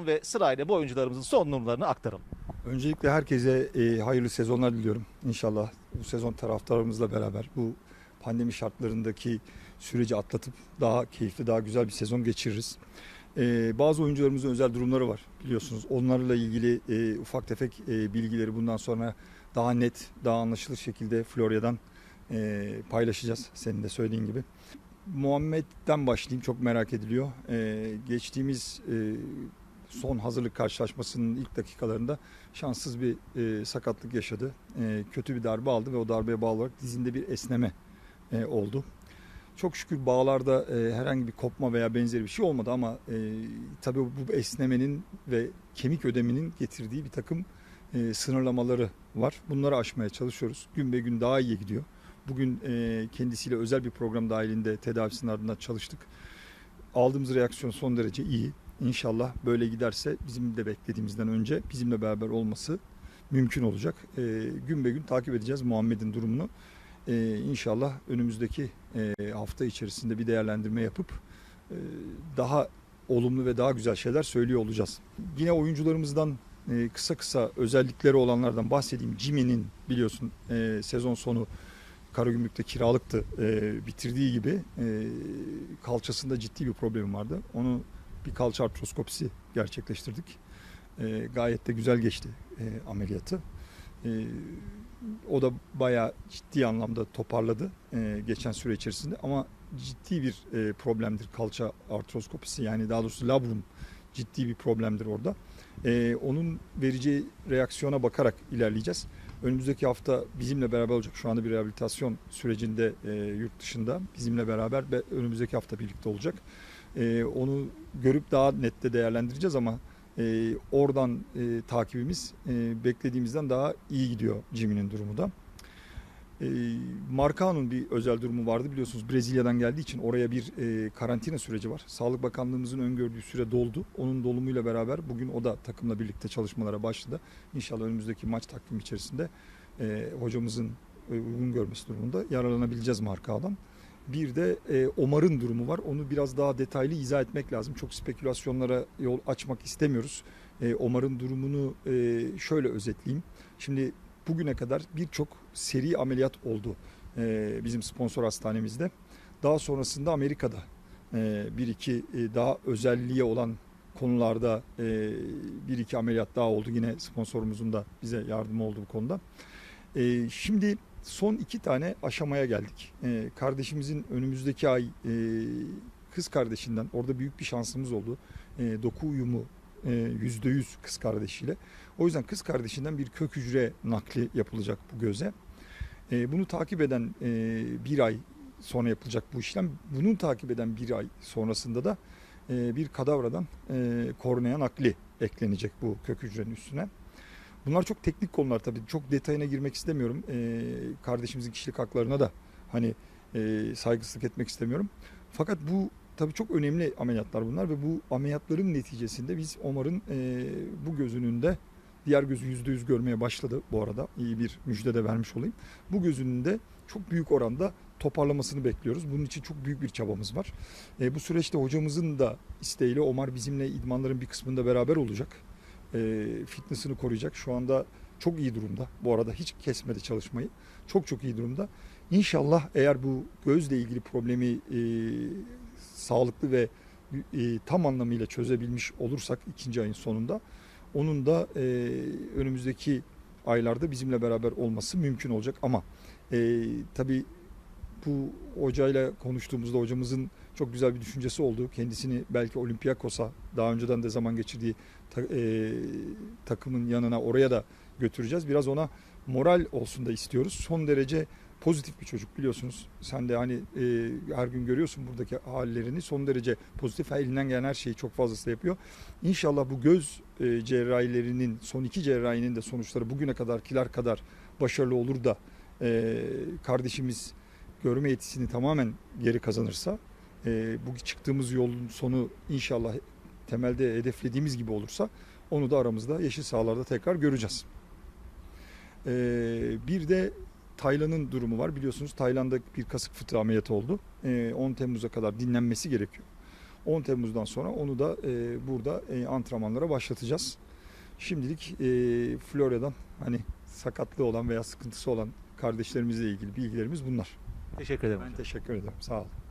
ve sırayla bu oyuncularımızın son numaralarını aktaralım. Öncelikle herkese e, hayırlı sezonlar diliyorum. İnşallah bu sezon taraftarlarımızla beraber bu pandemi şartlarındaki süreci atlatıp daha keyifli, daha güzel bir sezon geçiririz. E, bazı oyuncularımızın özel durumları var biliyorsunuz. Onlarla ilgili e, ufak tefek e, bilgileri bundan sonra daha net, daha anlaşılır şekilde Florya'dan e, paylaşacağız senin de söylediğin gibi. Muhammed'den başlayayım çok merak ediliyor. E, geçtiğimiz e, son hazırlık karşılaşmasının ilk dakikalarında şanssız bir e, sakatlık yaşadı. E, kötü bir darbe aldı ve o darbeye bağlı olarak dizinde bir esneme e, oldu. Çok şükür bağlarda e, herhangi bir kopma veya benzeri bir şey olmadı ama e, tabii bu esnemenin ve kemik ödeminin getirdiği bir takım e, sınırlamaları var. Bunları aşmaya çalışıyoruz. Gün be gün daha iyi gidiyor. Bugün e, kendisiyle özel bir program dahilinde tedavisinin ardından çalıştık. Aldığımız reaksiyon son derece iyi. İnşallah böyle giderse bizim de beklediğimizden önce bizimle beraber olması mümkün olacak. E, gün be gün takip edeceğiz Muhammed'in durumunu. E, inşallah önümüzdeki e, hafta içerisinde bir değerlendirme yapıp e, daha olumlu ve daha güzel şeyler söylüyor olacağız. Yine oyuncularımızdan e, kısa kısa özellikleri olanlardan bahsedeyim. Jimmy'nin biliyorsun e, sezon sonu Karagümrük'te kiralıktı. E, bitirdiği gibi e, kalçasında ciddi bir problemi vardı. Onu bir kalça artroskopisi gerçekleştirdik. E, gayet de güzel geçti e, ameliyatı. E, o da bayağı ciddi anlamda toparladı e, geçen süre içerisinde ama ciddi bir e, problemdir kalça artroskopisi yani daha doğrusu labrum ciddi bir problemdir orada. E, onun vereceği reaksiyona bakarak ilerleyeceğiz. Önümüzdeki hafta bizimle beraber olacak. Şu anda bir rehabilitasyon sürecinde e, yurt dışında bizimle beraber ve önümüzdeki hafta birlikte olacak. E, onu görüp daha nette değerlendireceğiz ama e, oradan e, takibimiz e, beklediğimizden daha iyi gidiyor Jimmy'nin durumu da. E, Marcao'nun bir özel durumu vardı biliyorsunuz Brezilya'dan geldiği için oraya bir e, karantina süreci var. Sağlık Bakanlığımızın öngördüğü süre doldu. Onun dolumuyla beraber bugün o da takımla birlikte çalışmalara başladı. İnşallah önümüzdeki maç takvimi içerisinde e, hocamızın e, uygun görmesi durumunda yararlanabileceğiz Marcao'dan. Bir de e, Omar'ın durumu var. Onu biraz daha detaylı izah etmek lazım. Çok spekülasyonlara yol açmak istemiyoruz. E, Omar'ın durumunu e, şöyle özetleyeyim. Şimdi bugüne kadar birçok seri ameliyat oldu e, bizim sponsor hastanemizde. Daha sonrasında Amerika'da e, bir iki e, daha özelliğe olan konularda bir iki ameliyat daha oldu. Yine sponsorumuzun da bize yardımı oldu bu konuda. Şimdi son iki tane aşamaya geldik. Kardeşimizin önümüzdeki ay kız kardeşinden orada büyük bir şansımız oldu. Doku uyumu yüzde yüz kız kardeşiyle. O yüzden kız kardeşinden bir kök hücre nakli yapılacak bu göze. E, bunu takip eden e, bir ay sonra yapılacak bu işlem. Bunun takip eden bir ay sonrasında da e, bir kadavradan e, kornea nakli eklenecek bu kök hücrenin üstüne. Bunlar çok teknik konular tabii. Çok detayına girmek istemiyorum. E, kardeşimizin kişilik haklarına da hani e, saygısızlık etmek istemiyorum. Fakat bu tabii çok önemli ameliyatlar bunlar ve bu ameliyatların neticesinde biz Omar'ın e, bu gözünün de diğer gözü yüzde yüz görmeye başladı bu arada. İyi bir müjde de vermiş olayım. Bu gözünün de çok büyük oranda toparlamasını bekliyoruz. Bunun için çok büyük bir çabamız var. E, bu süreçte hocamızın da isteğiyle Omar bizimle idmanların bir kısmında beraber olacak. E, fitness'ını koruyacak. Şu anda çok iyi durumda. Bu arada hiç kesmedi çalışmayı. Çok çok iyi durumda. İnşallah eğer bu gözle ilgili problemi e, sağlıklı ve e, tam anlamıyla çözebilmiş olursak ikinci ayın sonunda onun da e, önümüzdeki aylarda bizimle beraber olması mümkün olacak ama e, tabii bu hocayla konuştuğumuzda hocamızın çok güzel bir düşüncesi oldu. Kendisini belki Olympiakos'a daha önceden de zaman geçirdiği ta- e, takımın yanına oraya da götüreceğiz. Biraz ona moral olsun da istiyoruz. Son derece pozitif bir çocuk biliyorsunuz. Sen de hani e, her gün görüyorsun buradaki hallerini. Son derece pozitif. Elinden gelen her şeyi çok fazlasıyla yapıyor. İnşallah bu göz e, cerrahilerinin son iki cerrahinin de sonuçları bugüne kadarkiler kadar başarılı olur da e, kardeşimiz görme yetisini tamamen geri kazanırsa e, bu çıktığımız yolun sonu inşallah temelde hedeflediğimiz gibi olursa onu da aramızda yeşil sahalarda tekrar göreceğiz. E, bir de Taylan'ın durumu var. Biliyorsunuz Tayland'da bir kasık fıtığı ameliyatı oldu. E, 10 Temmuz'a kadar dinlenmesi gerekiyor. 10 Temmuz'dan sonra onu da e, burada e, antrenmanlara başlatacağız. Şimdilik e, Florya'dan hani sakatlığı olan veya sıkıntısı olan kardeşlerimizle ilgili bilgilerimiz bunlar. Teşekkür ederim. Ben teşekkür ederim. Sağ olun.